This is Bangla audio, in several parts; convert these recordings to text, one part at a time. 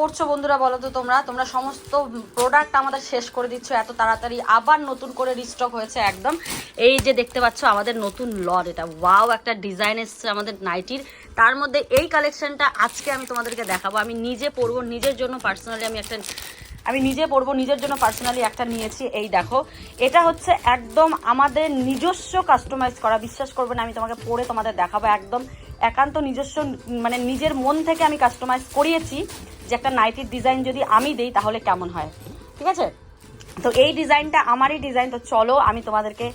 করছ বন্ধুরা বলো তো তোমরা? তোমরা সমস্ত প্রোডাক্ট আমাদের শেষ করে দিচ্ছ, এত তাড়াতাড়ি আবার নতুন করে রিস্টক হয়েছে একদম। এই যে দেখতে পাচ্ছ আমাদের নতুন লট এটা। ওয়াও একটা ডিজাইন এসছে আমাদের নাইটির তার মধ্যে এই কালেকশনটা আজকে আমি তোমাদেরকে দেখাবো। আমি নিজে পরবো, নিজের জন্য পার্সোনালি আমি একটা আমি নিজে পরবো নিজের জন্য পার্সোনালি একটা নিয়েছি। এই দেখো, এটা হচ্ছে একদম আমাদের নিজস্ব কাস্টমাইজ করা। বিশ্বাস করবে না, আমি তোমাকে পরে তোমাদের দেখাবো একদম একান্ত নিজস্ব মানে নিজের মন থেকে আমি কাস্টমাইজ করিয়েছি যে একটা নাইটির ডিজাইন যদি আমি দিই, তাহলে কেমন হয়? ঠিক আছে? তো এই ডিজাইনটা আমারই ডিজাইন তো চলো আমি তোমাদেরকে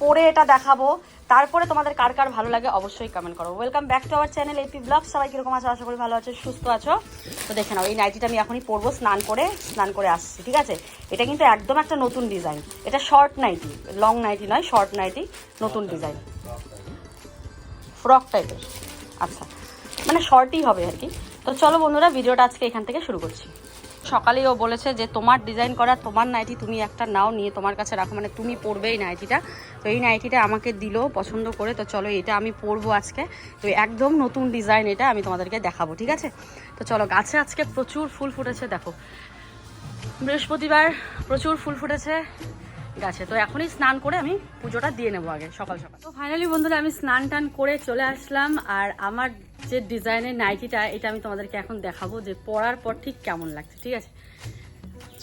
পরে এটা দেখাবো। তারপরে তোমাদের কার কার ভালো লাগে অবশ্যই কমেন্ট করো। Welcome back to our channel A P blog সবাই কীরকম আছো? আশা করি ভালো আছো, সুস্থ আছো। তো দেখে নাও, এই নাইটিটা আমি এখনই পরবো, স্নান করে স্নান করে আসছি, ঠিক আছে? এটা কিন্তু একদম একটা নতুন ডিজাইন এটা শর্ট নাইটি লং নাইটি নয় শর্ট নাইটি, নতুন ডিজাইন ফ্রক টাইপের আচ্ছা মানে শর্টই হবে আর কি। তো চলো বন্ধুরা ভিডিওটা আজকে এখান থেকে শুরু করছি। সকালেই ও বলেছে যে, তোমার ডিজাইন করা, তোমার নাইটি তুমি একটা নাও, নিয়ে তোমার কাছে রাখো। মানে তুমি পরবে এই নাইটিটা। তো এই নাইটিটা আমাকে দিল পছন্দ করে। তো চলো, এটা আমি পরবো আজকে। তো একদম নতুন ডিজাইন এটা আমি তোমাদেরকে দেখাবো, ঠিক আছে? তো চলো, গাছে আজকে প্রচুর ফুল ফুটেছে, দেখো। বৃহস্পতিবার প্রচুর ফুল ফুটেছে। গাছে। তো এখনই স্নান করে আমি পুজোটা দিয়ে নেব আগে, সকাল সকাল। তো ফাইনালি বন্ধুরা, আমি স্নান টান করে চলে আসলাম, আর আমার যে ডিজাইনের নাইটিটা, এটা আমি তোমাদেরকে এখন দেখাবো যে পরার পর ঠিক কেমন লাগছে, ঠিক আছে?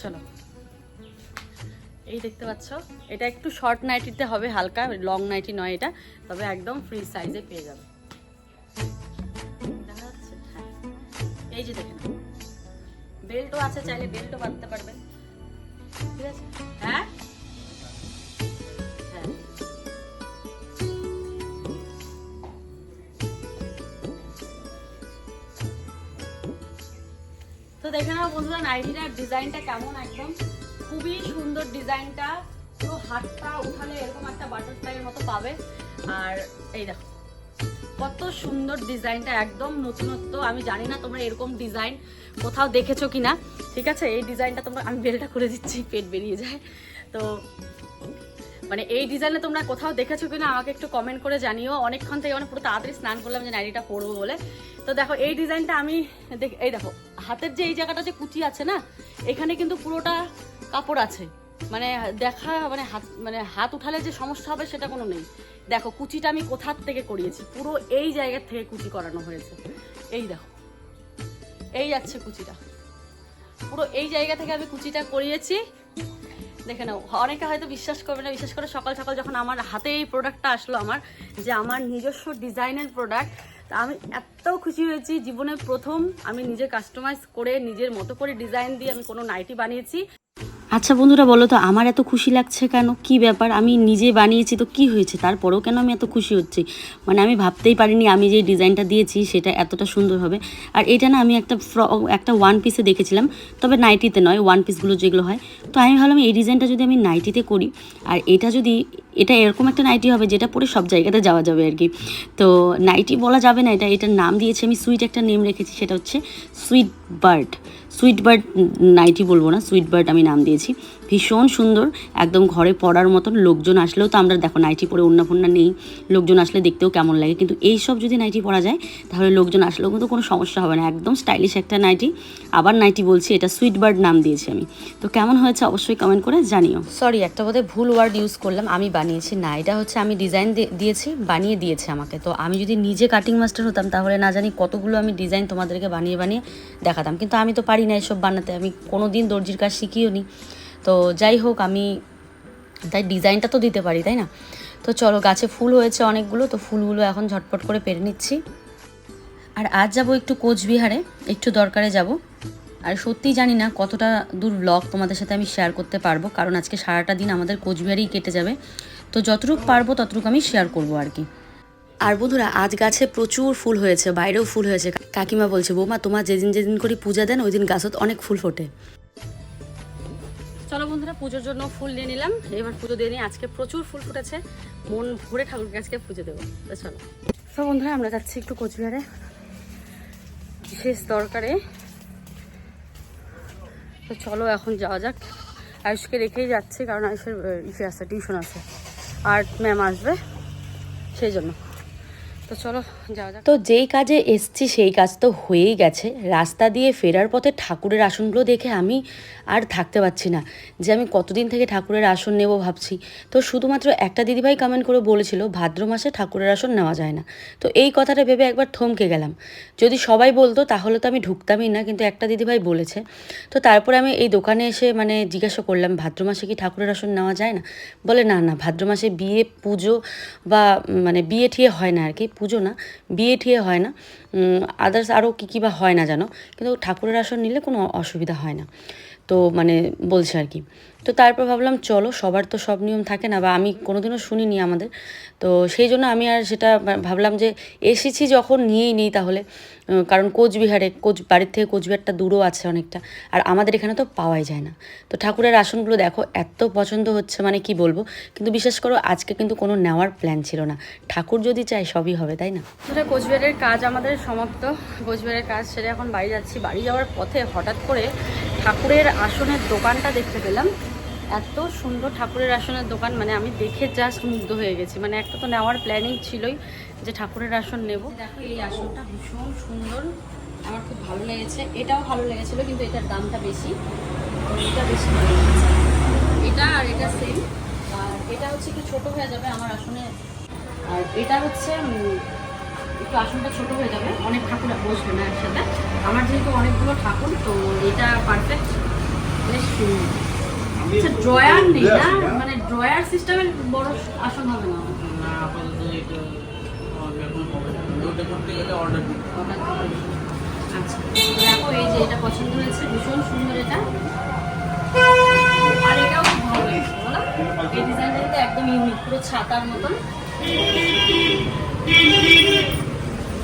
চলো। এই দেখতে পাচ্ছ, এটা একটু শর্ট নাইটিতে হবে হালকা লং নাইটি নয় এটা, তবে একদম ফ্রি সাইজে পেয়ে যাবে। হ্যাঁ। এই যে দেখে নাও। বেল্টও আছে, চাইলে বেল্টও বাঁধতে পারবেন ঠিক আছে? হ্যাঁ? দেখে নাও বন্ধুরা, নাইটিটার ডিজাইনটা কেমন একদম। খুবই সুন্দর ডিজাইনটা। পুরো হাতটা উঠালে এরকম একটা বাটারফ্লাইয়ের মতো পাবে। আর এই দেখো, কত সুন্দর ডিজাইনটা একদম নতুনত্ব। আমি জানি না তোমরা এরকম ডিজাইন কোথাও দেখেছ কিনা। ঠিক আছে, এই ডিজাইনটা তোমরা আমি বেলটা করে দিচ্ছি, পেট বেরিয়ে যায়। তো মানে এই ডিজাইনে তোমরা কোথাও দেখেছ কিনা আমাকে একটু কমেন্ট করে জানিও। অনেকক্ষণ থেকে মানে পুরো তাড়াতাড়ি স্নান করলাম যে, নাইটিটা পরবো বলে। তো দেখো, এই ডিজাইনটা আমি দেখ, এই দেখো, হাতের যে এই জায়গাটা যে কুচি আছে না, এখানে কিন্তু পুরোটা কাপড় আছে। মানে দেখা মানে হাত মানে হাত উঠালে যে সমস্যা হবে সেটা কোনো নেই। দেখো, কুচিটা আমি কোথার থেকে করিয়েছি? পুরো এই জায়গার থেকে কুচি করানো হয়েছে। এই দেখো, এই যাচ্ছে কুচিটা। পুরো এই জায়গা থেকে আমি কুচিটা করিয়েছি। দেখে নাও। অনেকে হয়তো বিশ্বাস করবে না, বিশেষ করে সকাল সকাল যখন আমার হাতে এই প্রোডাক্টটা আসলো আমার, যে আমার নিজস্ব ডিজাইনের প্রোডাক্ট তা আমি এত খুশি হয়েছি। জীবনে প্রথম আমি নিজে কাস্টমাইজ করে, নিজের মতো করে ডিজাইন দিয়ে আমি কোনো নাইটি বানিয়েছি। আচ্ছা বন্ধুরা, বলো তো, আমার এত খুশি লাগছে কেন? কি ব্যাপার? আমি নিজে বানিয়েছি, তো কি হয়েছে? তারপরেও কেন আমি এত খুশি হচ্ছি? মানে আমি ভাবতেই পারিনি আমি যে ডিজাইনটা দিয়েছি, সেটা এতটা সুন্দর হবে। আর এটা না আমি একটা ফ্র, একটা ওয়ান পিসে দেখেছিলাম, তবে নাইটিতে নয় ওয়ান পিসগুলো যেগুলো হয়। তো আমি ভাবলাম এই ডিজাইনটা যদি আমি নাইটিতে করি, আর এটা যদি এটা এরকম একটা নাইটি হবে যেটা পরে সব জায়গাতে যাওয়া যাবে আর কি। তো নাইটি বলা যাবে না এটা, এটার নাম দিয়েছি আমি সুইট একটা নেম রেখেছি, সেটা হচ্ছে sweet bird sweet bird nightie বলব না সুইট বার্ড আমি নাম দিয়েছি। ভীষণ সুন্দর। একদম ঘরে পড়ার মতন লোকজন আসলেও তো আমরা দেখো নাইটি পরে অন্য নেই, লোকজন আসলে দেখতেও কেমন লাগে। কিন্তু এই সব যদি নাইটি পরা যায়, তাহলে লোকজন আসলেও কিন্তু কোনো সমস্যা হবে না। একদম স্টাইলিশ একটা নাইটি। আবার নাইটি বলছি, এটা সুইট বার্ড নাম দিয়েছি আমি। তো কেমন হয়েছে অবশ্যই কমেন্ট করে জানিও। সরি একটা বোধহয় ভুল ওয়ার্ড ইউজ করলাম, আমি বানিয়েছি না। এটা হচ্ছে আমি ডিজাইন দিয়েছি, বানিয়ে দিয়েছে আমাকে। তো আমি যদি নিজে কাটিং মাস্টার হতাম, তাহলে না জানি কতগুলো আমি ডিজাইন তোমাদেরকে বানিয়ে বানিয়ে দেখাতাম। কিন্তু আমি তো পারি না এসব বানাতে, আমি কোনো দিন দর্জির কাজ শিখিও নি তো যাই হোক, আমি তাই ডিজাইনটা তো দিতে পারি, তাই না? তো চলো, গাছে ফুল হয়েছে অনেকগুলো, তো ফুলগুলো এখন ঝটপট করে পেরে নিচ্ছি। আর আজ যাব একটু কোচবিহারে, একটু দরকারে যাব। আর সত্যিই জানি না কতটা দূর ব্লগ তোমাদের সাথে আমি শেয়ার করতে পারব, কারণ আজকে সারাটা দিন আমাদের কোচবিহারেই কেটে যাবে। তো যতটুকু পারব, ততটুকু আমি শেয়ার করব আর কি। আর বন্ধুরা, আজ গাছে প্রচুর ফুল হয়েছে, বাইরেও ফুল হয়েছে। কাকিমা বলছে, বৌমা, তোমার যেদিন যেদিন করে পূজা দেন, ওই দিন গাছত অনেক ফুল ফোটে। চলো বন্ধুরা, পুজোর জন্য ফুল নিয়ে নিলাম। এবার পুজো দিয়ে নিই আজকে প্রচুর ফুল ফুটেছে। মন ভরে ঠাকুরকে আজকে পুজো দেবো। চলো। তো বন্ধুরা, আমরা যাচ্ছি একটু কোচবিহারে। বিশেষ দরকারে। তো চলো এখন যাওয়া যাক। আয়ুষকে রেখেই যাচ্ছি, কারণ আয়ুষের ইসে আছে টিউশন আছে। আর্ট ম্যাম আসবে, সেই জন্য। তো চলো তো যেই কাজে এসছি, সেই কাজ তো হয়েই গেছে। রাস্তা দিয়ে ফেরার পথে ঠাকুরের আসনগুলো দেখে আমি আর থাকতে পারছি না। যে আমি কতদিন থেকে ঠাকুরের আসন নেব ভাবছি। তো শুধুমাত্র একটা দিদিভাই কমেন্ট করে বলেছিল, ভাদ্র মাসে ঠাকুরের আসন নেওয়া যায় না। তো এই কথাটা ভেবে একবার থমকে গেলাম। যদি সবাই বলতো, তাহলে তো আমি ঢুকতামই না, কিন্তু একটা দিদিভাই বলেছে। তো তারপরে আমি এই দোকানে এসে মানে জিজ্ঞাসা করলাম, ভাদ্র মাসে কি ঠাকুরের আসন নেওয়া যায় না? বলে, না না, ভাদ্র মাসে বিয়ে, পুজো বা মানে বিয়ে ঠিয়ে হয় না আর কি। পুজো না, বিয়ে ঠিয়ে হয় না। আদার্স আরও কী কী বা হয় না জানো? কিন্তু ঠাকুরের আসন নিলে কোনো অসুবিধা হয় না। তো মানে বলছে আর কি। তো তারপর ভাবলাম, চলো, সবার তো সব নিয়ম থাকে না বা আমি কোনোদিনও শুনিনি আমাদের। তো সেই জন্য আমি আর সেটা ভাবলাম যে এসেছি যখন নিয়েই নিই তাহলে। কারণ কোচবিহারে, কোচ, বাড়ির থেকে কোচবিহারটা দূরও আছে অনেকটা। আর আমাদের এখানে তো পাওয়াই যায় না। তো ঠাকুরের আসনগুলো দেখো, এত পছন্দ হচ্ছে মানে কি বলব? কিন্তু বিশ্বাস করো, আজকে কিন্তু কোনো নেওয়ার প্ল্যান ছিল না। ঠাকুর যদি চাই সবই হবে, তাই না? এটা কোচবিহারের কাজ আমাদের সমাপ্ত। কোচবিহারের কাজ সেরে এখন বাড়ি যাচ্ছি। বাড়ি যাওয়ার পথে হঠাৎ করে ঠাকুরের আসনের দোকানটা দেখতে পেলাম। এত সুন্দর ঠাকুরের আসনের দোকান মানে আমি দেখে জাস্ট মুগ্ধ হয়ে গেছি। মানে একটা তো নেওয়ার প্ল্যানিং ছিলই যে ঠাকুরের আসন নেব। দেখো, এই আসনটা ভীষণ সুন্দর। আমার খুব ভালো লেগেছে। এটাও ভালো লেগেছিলো, কিন্তু এটার দামটা বেশি। এটা বেশি ভালো লেগেছে। এটা আর এটা সেম আর এটা হচ্ছে একটু ছোট হয়ে যাবে আমার আসনে। আর এটা হচ্ছে একটু আসনটা ছোট হয়ে যাবে অনেক ঠাকুর বসবে না একসাথে। আমার যেহেতু অনেকগুলো ঠাকুর তো এটা পারফেক্ট বেশ সুন্দর। আচ্ছা ড্রয়ার নেই না? মানে ড্রয়ার সিস্টেমের বড় আসন হবে না না আপাতত এটা আমাকে এখন ওটা করতে গেলে অর্ডার। আচ্ছা দেখো এই যে এটা পছন্দ হয়েছে ভীষণ সুন্দর এটা। আর এটাও খুব ভালো লেগেছে বলো। এই ডিজাইনটা কিন্তু একদম ইউনিক পুরো ছাতার মতন।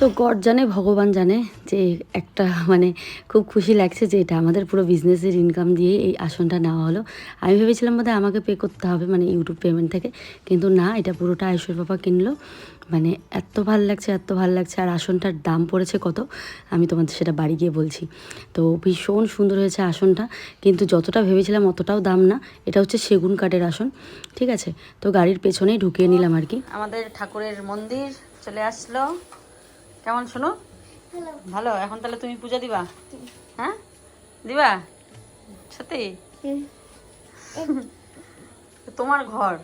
তো গড জানে, ভগবান জানে যে একটা মানে খুব খুশি লাগছে যে এটা আমাদের পুরো বিজনেসের ইনকাম দিয়ে এই আসনটা নেওয়া হলো। আমি ভেবেছিলাম বোধহয় আমাকে পে করতে হবে মানে ইউটিউব পেমেন্ট থেকে, কিন্তু না, এটা পুরোটা আয়ুষের বাবা কিনলো। মানে এত ভালো লাগছে, এত ভালো লাগছে, আর আসনটার দাম পড়েছে কত, আমি তোমাদের সেটা বাড়ি গিয়ে বলছি। তো ভীষণ সুন্দর হয়েছে আসনটা, কিন্তু যতটা ভেবেছিলাম অতটাও দাম না, এটা হচ্ছে সেগুন কাঠের আসন, ঠিক আছে? তো গাড়ির পেছনেই ঢুকিয়ে নিলাম আর কি। আমাদের ঠাকুরের মন্দির চলে আসলো। কেমন শোনো? ভালো। এখন তাহলে তুমি পূজা দিবা? হ্যাঁ? দিবা? সত্যি? তোমার ঘর।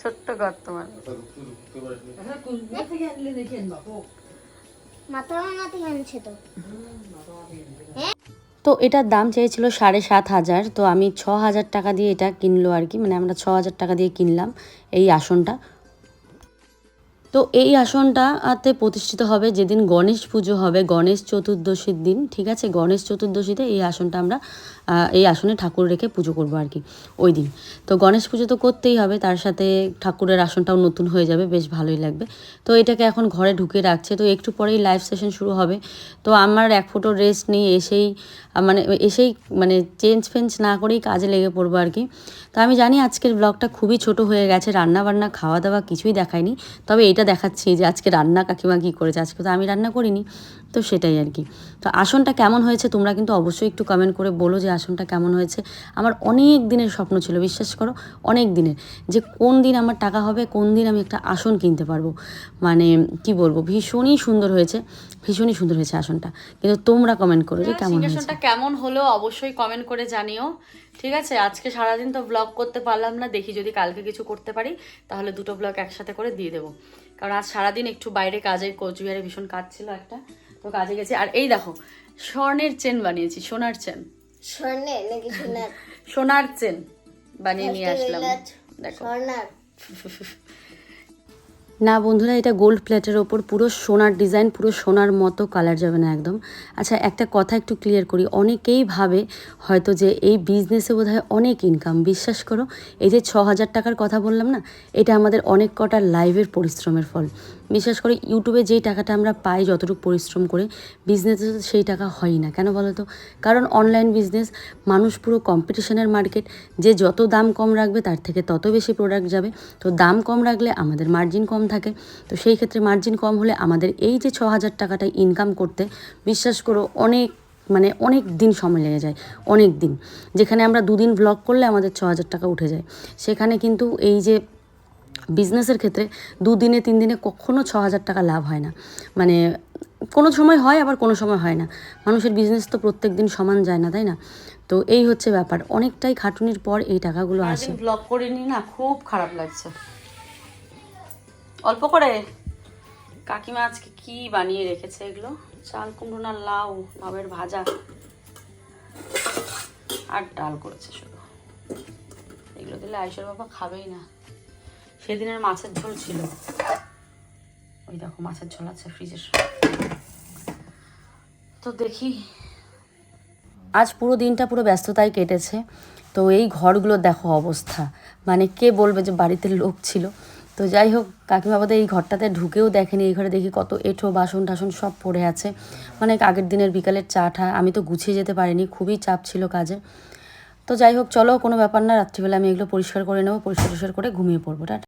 ছোট্ট ঘর তোমার। তো এটার দাম চেয়েছিল সাড়ে সাত হাজার। তো আমি ছ হাজার টাকা দিয়ে এটা কিনলো আর কি। মানে আমরা ছ হাজার টাকা দিয়ে কিনলাম এই আসনটা। তো এই আসনটাতে প্রতিষ্ঠিত হবে যেদিন গণেশ পুজো হবে, গণেশ চতুর্দশীর দিন, ঠিক আছে? গণেশ চতুর্দশীতে এই আসনটা আমরা এই আসনে ঠাকুর রেখে পুজো করব আর কি, ওই দিন। তো গণেশ পুজো তো করতেই হবে, তার সাথে ঠাকুরের আসনটাও নতুন হয়ে যাবে, বেশ ভালোই লাগবে। তো এটাকে এখন ঘরে ঢুকে রাখছে, তো একটু পরেই লাইভ সেশন শুরু হবে। তো আমার এক ফোটো রেস্ট নেই এসেই মানে এসেই মানে চেঞ্জ ফেঞ্জ না করেই কাজে লেগে পড়ব আর কি। তো আমি জানি আজকের ব্লগটা খুবই ছোট হয়ে গেছে রান্না বান্না খাওয়া দাওয়া কিছুই দেখায়নি তবে এটা দেখাচ্ছি যে আজকে রান্না কাকিমা কী করেছে। আজকে তো আমি রান্না করিনি তো সেটাই আর কি। তো আসনটা কেমন হয়েছে তোমরা কিন্তু অবশ্যই একটু কমেন্ট করে বলো যে আসনটা কেমন হয়েছে। আমার অনেক দিনের স্বপ্ন ছিল বিশ্বাস করো অনেক দিনের যে কোন দিন আমার টাকা হবে কোন দিন আমি একটা আসন কিনতে পারব। মানে কি বলব ভীষণই সুন্দর হয়েছে ভীষণই সুন্দর হয়েছে আসনটা। কিন্তু তোমরা কমেন্ট করো যে কেমন হয়েছে। কেমন হলো অবশ্যই কমেন্ট করে জানিও। ঠিক আছে আজকে সারাদিন তো ব্লগ করতে পারলাম না দেখি যদি কালকে কিছু করতে পারি তাহলে দুটো ব্লগ একসাথে করে দিয়ে দেবো। কারণ আজ সারাদিন একটু বাইরে কাজে কোচবিহারে ভীষণ কাজ ছিল একটা তো কাজে গেছি। আর এই দেখো স্বর্ণের চেন বানিয়েছি সোনার চেন। স্বর্ণের নাকি সোনার? সোনার চেন বানিয়ে নিয়ে আসলাম। দেখো। স্বর্ণার। না বন্ধুরা, এটা গোল্ড প্লেটের ওপর পুরো সোনার ডিজাইন পুরো সোনার মতো কালার যাবে না একদম। আচ্ছা একটা কথা একটু ক্লিয়ার করি। অনেকেই ভাবে হয়তো যে এই বিজনেসে বোধ অনেক ইনকাম বিশ্বাস করো, এই যে ছ হাজার টাকার কথা বললাম না, এটা আমাদের অনেক কটা লাইভের পরিশ্রমের ফল। বিশেষ করে ইউটিউবে যেই টাকাটা আমরা পাই, যতটুকু পরিশ্রম করে বিজনেসে সেই টাকা হয় না। কেন বলো তো কারণ অনলাইন বিজনেস মানুষ পুরো কম্পিটিশনের মার্কেট যে যত দাম কম রাখবে, তার থেকে তত বেশি প্রোডাক্ট যাবে। তো দাম কম রাখলে আমাদের মার্জিন কম থাকে। তো সেই ক্ষেত্রে মার্জিন কম হলে আমাদের এই যে ছ হাজার টাকাটা ইনকাম করতে, বিশ্বাস করো, অনেক মানে অনেক দিন সময় লেগে যায়। অনেক দিন। যেখানে আমরা দুদিন ব্লগ করলে আমাদের ছ হাজার টাকা উঠে যায়। সেখানে কিন্তু এই যে বিজনেসের ক্ষেত্রে দুদিনে তিন দিনে কখনো ছ হাজার টাকা লাভ হয় না। মানে কোনো সময় হয় আবার কোনো সময় হয় না। মানুষের বিজনেস তো প্রত্যেক দিন সমান যায় না তাই না? তো এই হচ্ছে ব্যাপার। অনেকটাই খাটুনির পর এই টাকাগুলো আসে। ব্লগ করিনি না খুব খারাপ লাগছে। অল্প করে। কাকিমা আজকে কি বানিয়ে রেখেছে এগুলো? চাল কুমড়ো না লাউ লাউয়ের ভাজা। আর ডাল করেছে শুধু। এগুলো দিলে আয়ুষের বাবা খাবেই না। সেদিনের মাছের ঝোল ছিল। ওই দেখো মাছের ঝোল আছে ফ্রিজের। তো দেখি। আজ পুরো দিনটা পুরো ব্যস্ততায় কেটেছে। তো এই ঘরগুলো দেখো অবস্থা। মানে কে বলবে যে বাড়িতে লোক ছিল। তো যাই হোক, কাকিমা বোধহয় এই ঘরটাতে ঢুকেও দেখেনি। এই ঘরে দেখি কত এঁঠো, বাসন টাসন সব পড়ে আছে। মানে আগের দিনের বিকালের চা টা আমি তো গুছিয়ে যেতে পারিনি। খুবই চাপ ছিল কাজে। তো যাই হোক, চলো, কোনো ব্যাপার না। রাত্রিবেলা আমি এগুলো পরিষ্কার করে নেব পরিষ্কার টরিষ্কার করে ঘুমিয়ে পড়ব। টাটা।